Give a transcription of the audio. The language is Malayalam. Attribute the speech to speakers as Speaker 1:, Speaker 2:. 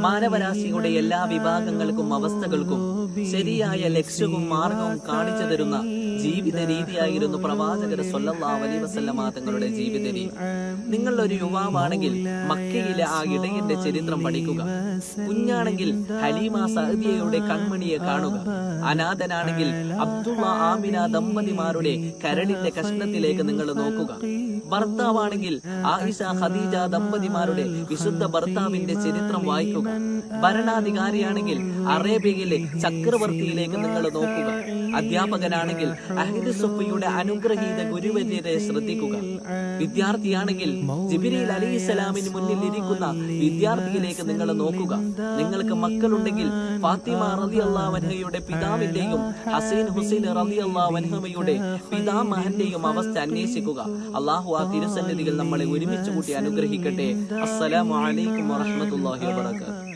Speaker 1: മാനവരാശിയുടെ എല്ലാ വിഭാഗങ്ങൾക്കും അവസ്ഥകൾക്കും ശരിയായ ലക്ഷ്യവും മാർഗവും കാണിച്ചു തരുന്ന ജീവിത രീതിയായിരുന്നു പ്രവാചകർ വസല്ലമ തങ്ങളുടെ ജീവിത രീതി. നിങ്ങൾ ഒരു യുവാവാണെങ്കിൽ മക്കയിലെ ആ ഇടയന്റെ ചരിത്രം പഠിക്കുക. കുഞ്ഞാണെങ്കിൽ ഹലീമ സഹദിയയുടെ കൺമണിയെ കാണുക. അനാഥനാണെങ്കിൽ അബ്ദുള്ള ആമിന ദമ്പതിമാരുടെ കരളിന്റെ കഷ്ണത്തിലേക്ക് നിങ്ങൾ നോക്കുക. ഭർത്താവാണെങ്കിൽ ആയിഷ ഖദീജ ദമ്പതിമാരുടെ വിശുദ്ധ ഭർത്താവിന്റെ ചരിത്രം വായിക്കുക. ഭരണാധികാരിയാണെങ്കിൽ അറേബ്യയിലെ ചക്രവർത്തിയിലേക്ക് നിങ്ങൾ നോക്കുക. അധ്യാപകനാണെങ്കിൽ അഹിദ് സുഫയുടെ അനുഗ്രഹീത ഗുരുവര്യരെ ശ്രദ്ധിക്കുക. വിദ്യാർത്ഥിയാണെങ്കിൽ ജിബിരിൽ അലി ഇസ്ലാമിന് മുന്നിൽ ഇരിക്കുന്ന വിദ്യാർത്ഥിയിലേക്ക് നിങ്ങൾ നോക്കുക. നിങ്ങൾക്ക് മക്കളുണ്ടെങ്കിൽ ഫാത്തിമ റലി അള്ളാവൻഹയുടെ പിതാവിന്റെയും ഹസൈൻ ഹുസൈൻ റലി അള്ളാവൻഹമയുടെ പിതാമഹന്റെയും അവസ്ഥ അന്വേഷിക്കുക. അള്ളാഹു ആ തിരുസന്നിധികൾ നമ്മളെ ഒരുമിച്ച് കൂട്ടി അനുഗ്രഹിക്കട്ടെ. അസ്സലാമു അലൈക്കും വറഹ്മത്തുള്ളാഹി വബറകാതുഹു.